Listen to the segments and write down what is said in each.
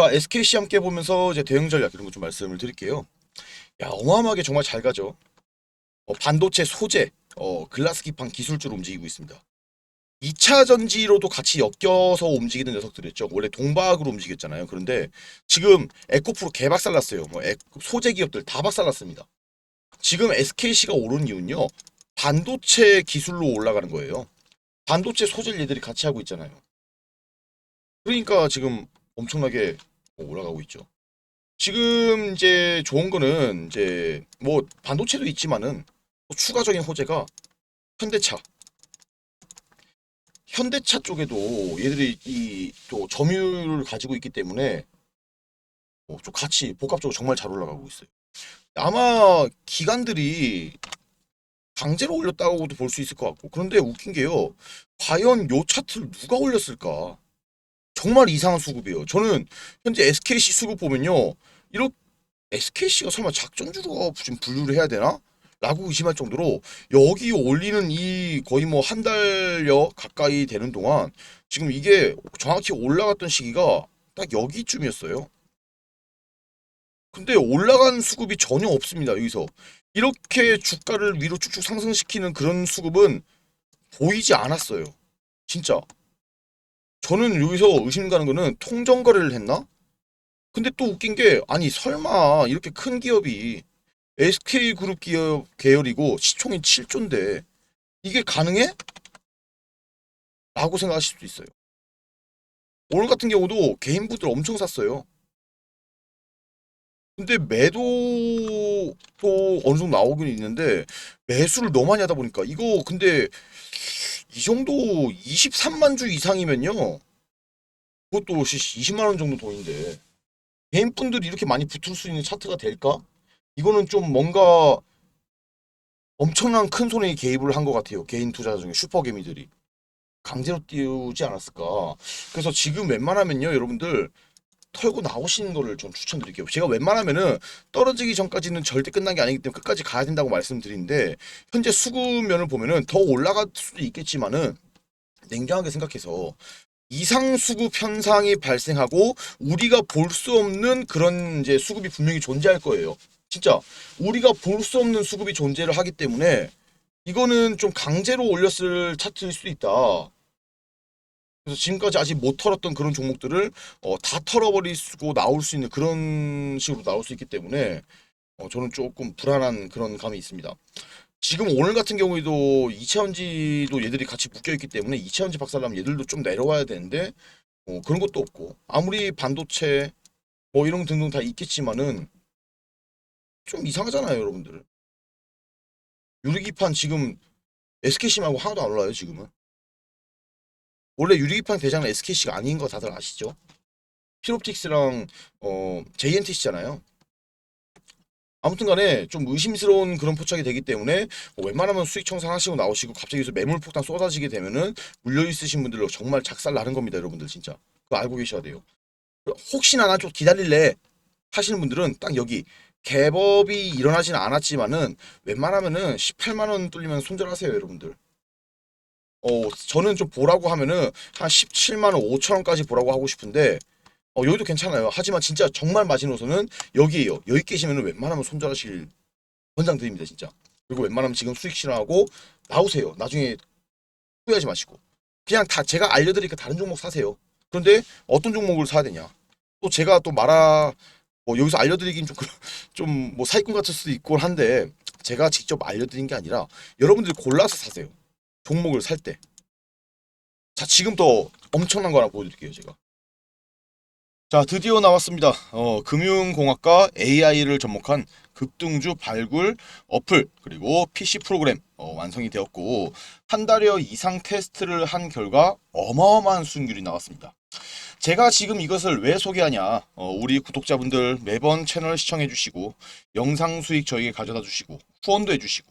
자, SKC 함께 보면서 이제 대응 전략 이런 거 좀 말씀을 드릴게요. 야, 어마어마하게 정말 잘 가죠. 어, 반도체 소재, 어, 글라스 기판 기술주로 움직이고 있습니다. 2차 전지로도 같이 엮여서 움직이는 녀석들이었죠. 원래 동박으로 움직였잖아요. 그런데 지금 에코프로 개박살 났어요. 뭐 에- 소재 기업들 다 박살 났습니다. 지금 SKC가 오른 이유는요. 반도체 기술로 올라가는 거예요. 반도체 소재를 얘들이 같이 하고 있잖아요. 그러니까 지금 엄청나게 올라가고 있죠. 지금 이제 좋은 거는 이제 뭐 반도체도 있지만은 또 추가적인 호재가 현대차. 현대차 쪽에도 얘들이 이 또 점유율을 가지고 있기 때문에 어, 좀 같이 복합적으로 정말 잘 올라가고 있어요. 아마 기관들이 강제로 올렸다고도 볼 수 있을 것 같고 그런데 웃긴 게요. 과연 요 차트를 누가 올렸을까? 정말 이상한 수급이에요. 저는 현재 SKC 수급 보면요. 이렇게 SKC가 설마 작전주로 지금 분류를 해야 되나? 라고 의심할 정도로 여기 올리는 이 거의 뭐 한 달여 가까이 되는 동안 지금 이게 정확히 올라갔던 시기가 딱 여기쯤이었어요. 근데 올라간 수급이 전혀 없습니다. 여기서 이렇게 주가를 위로 쭉쭉 상승시키는 그런 수급은 보이지 않았어요. 진짜. 저는 여기서 의심 가는 거는 통정 거래를 했나? 근데 또 웃긴 게 아니 설마 이렇게 큰 기업이 SK 그룹 기업 계열이고 시총이 7조인데 이게 가능해? 라고 생각하실 수도 있어요. 오늘 같은 경우도 개인분들 엄청 샀어요. 근데 매도도 어느 정도 나오긴 있는데 매수를 너무 많이 하다 보니까 이거 근데 이 정도 23만 주 이상이면요. 그것도 20만 원 정도 돈인데 개인분들이 이렇게 많이 붙을 수 있는 차트가 될까? 이거는 좀 뭔가 엄청난 큰 손에 개입을 한 것 같아요. 개인 투자 중에 슈퍼개미들이 강제로 띄우지 않았을까? 그래서 지금 웬만하면요, 여러분들 털고 나오시는 거를 좀 추천드릴게요. 제가 웬만하면은 떨어지기 전까지는 절대 끝난 게 아니기 때문에 끝까지 가야 된다고 말씀드리는데 현재 수급면을 보면은 더 올라갈 수도 있겠지만은 냉정하게 생각해서 이상 수급 현상이 발생하고 우리가 볼 수 없는 그런 이제 수급이 분명히 존재할 거예요. 진짜 우리가 볼 수 없는 수급이 존재를 하기 때문에 이거는 좀 강제로 올렸을 차트일 수도 있다. 그래서 지금까지 아직 못 털었던 그런 종목들을 어, 다 털어버리고 나올 수 있는 그런 식으로 나올 수 있기 때문에 어, 저는 조금 불안한 그런 감이 있습니다. 지금 오늘 같은 경우에도 이차전지도 얘들이 같이 묶여 있기 때문에 이차전지 박살나면 얘들도 좀 내려와야 되는데 어, 그런 것도 없고 아무리 반도체 뭐 이런 등등 다 있겠지만은 좀 이상하잖아요, 여러분들. 유리기판 지금 SKC 말고 하나도 안 올라요, 지금은. 원래 유리기판 대장은 SKC가 아닌 거 다들 아시죠? 피롭틱스랑 어, JNTC잖아요. 아무튼 간에 좀 의심스러운 그런 포착이 되기 때문에 뭐 웬만하면 수익 청산하시고 나오시고 갑자기 매물 폭탄 쏟아지게 되면은 물려 있으신 분들로 정말 작살 나는 겁니다, 여러분들 진짜. 그거 알고 계셔야 돼요. 혹시나 나 좀 기다릴래 하시는 분들은 딱 여기 개법이 일어나지는 않았지만은 웬만하면은 18만 원 뚫리면 손절하세요, 여러분들. 어, 저는 좀 보라고 하면은 한 17만 원 5천 원까지 보라고 하고 싶은데 어, 여기도 괜찮아요. 하지만 진짜 정말 마지노선은 여기에요. 여기 계시면은 웬만하면 손절하실 권장드립니다, 진짜. 그리고 웬만하면 지금 수익 실현하고 나오세요. 나중에 후회하지 마시고. 그냥 다 제가 알려드리니까 다른 종목 사세요. 그런데 어떤 종목을 사야 되냐? 또 제가 또 말아 뭐 여기서 알려드리긴 좀 좀뭐 사기꾼 같을 수도 있고 한데 제가 직접 알려드린 게 아니라 여러분들이 골라서 사세요. 종목을 살 때. 자, 지금 또 엄청난 거 하나 보여드릴게요, 제가. 자, 드디어 나왔습니다. 어, 금융공학과 AI를 접목한 급등주 발굴 어플 그리고 PC 프로그램 어, 완성이 되었고 한 달여 이상 테스트를 한 결과 어마어마한 수익률이 나왔습니다. 제가 지금 이것을 왜 소개하냐? 어, 우리 구독자분들 매번 채널 시청해 주시고 영상 수익 저에게 가져다 주시고 후원도 해 주시고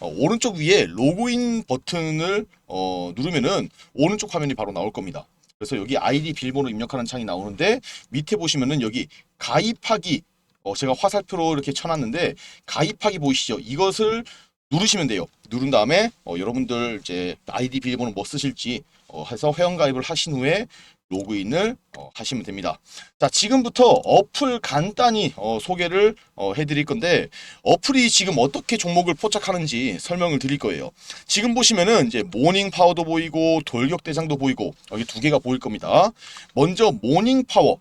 어, 오른쪽 위에 로그인 버튼을 어, 누르면은 오른쪽 화면이 바로 나올 겁니다. 그래서 여기 아이디 비밀번호 입력하는 창이 나오는데 밑에 보시면은 여기 가입하기 어, 제가 화살표로 이렇게 쳐놨는데 가입하기 보이시죠? 이것을 누르시면 돼요. 누른 다음에 어, 여러분들 이제 아이디 비밀번호 뭐 쓰실지 어, 해서 회원 가입을 하신 후에 로그인을 어, 하시면 됩니다. 자, 지금부터 어플 간단히 어, 소개를 어, 해드릴 건데 어플이 지금 어떻게 종목을 포착하는지 설명을 드릴 거예요. 지금 보시면은 이제 모닝 파워도 보이고 돌격 대장도 보이고 여기 두 개가 보일 겁니다. 먼저 모닝 파워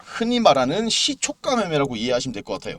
흔히 말하는 시초가 매매라고 이해하시면 될 것 같아요.